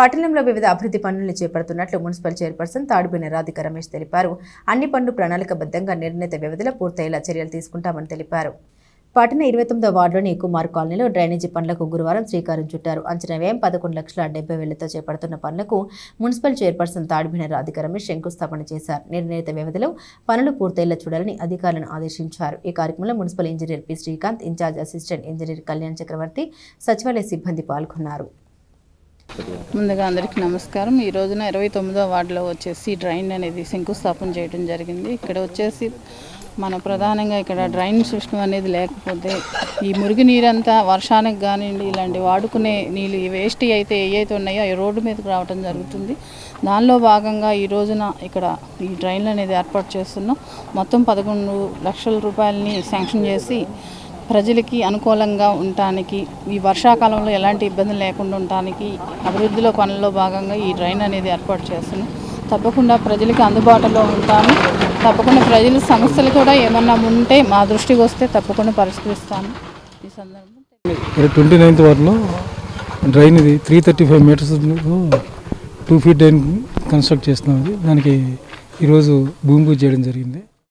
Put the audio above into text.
పట్టణంలో వివిధ అభివృద్ధి పనులను చేపడుతున్నట్లు మున్సిపల్ చైర్పర్సన్ తాడుబిన రాధిక రమేష్ తెలిపారు. అన్ని పనులు ప్రణాళికబద్ధంగా నిర్ణీత వ్యవధిలో పూర్తయ్యేలా చర్యలు తీసుకుంటామని తెలిపారు. పట్టణ ఇరవై తొమ్మిదో వార్డులోని కుమార్ కాలనీలో డ్రైనేజీ పనులకు గురువారం శ్రీకారం చుట్టారు. అంచనా వ్యయం పదకొండు లక్షల డెబ్బై వేలతో చేపడుతున్న పనులకు మున్సిపల్ చైర్పర్సన్ తాడిబిన రాధిక రమేష్ శంకుస్థాపన చేశారు. నిర్ణీత వ్యవధిలో పనులు పూర్తయ్యేలా చూడాలని అధికారులను ఆదేశించారు. ఈ కార్యక్రమంలో municipal engineer P. Srikanth in charge assistant engineer Kalyan Chakravarthi సచివాలయ సిబ్బంది పాల్గొన్నారు. ముందుగా అందరికీ నమస్కారం. ఈ రోజున ఇరవై తొమ్మిదో వార్డులో వచ్చేసి డ్రైన్ అనేది శంకుస్థాపన చేయడం జరిగింది. ఇక్కడ వచ్చేసి మన ప్రధానంగా ఇక్కడ డ్రైన్ సిస్టమ్ అనేది లేకపోతే ఈ మురుగు నీరంతా వర్షానికి కానివ్వండి ఇలాంటి వాడుకునే నీళ్ళు ఈ వేస్ట్ అయితే ఏవైతే ఉన్నాయో అవి రోడ్డు మీదకి రావడం జరుగుతుంది. దానిలో భాగంగా ఈ రోజున ఇక్కడ ఈ డ్రైన్లు అనేది ఏర్పాటు చేస్తున్నాం. మొత్తం పదకొండు లక్షల రూపాయలని శాంక్షన్ చేసి ప్రజలకి అనుకూలంగా ఉండటానికి ఈ వర్షాకాలంలో ఎలాంటి ఇబ్బంది లేకుండా ఉండటానికి అభివృద్ధిలో పనుల్లో భాగంగా ఈ డ్రైన్ అనేది ఏర్పాటు చేస్తుంది. తప్పకుండా ప్రజలకి అందుబాటులో ఉంటాను. తప్పకుండా ప్రజల సమస్యలు కూడా ఏమన్నా ఉంటే మా దృష్టికి వస్తే తప్పకుండా పరిష్కరిస్తాను. ఈ సందర్భంలో ట్వంటీ నైన్త్ వార్డులో డ్రైన్ ఇది three thirty five metres two feet drain construct చేస్తున్నాం. దానికి ఈరోజు భూమి పూజ చేయడం జరిగింది.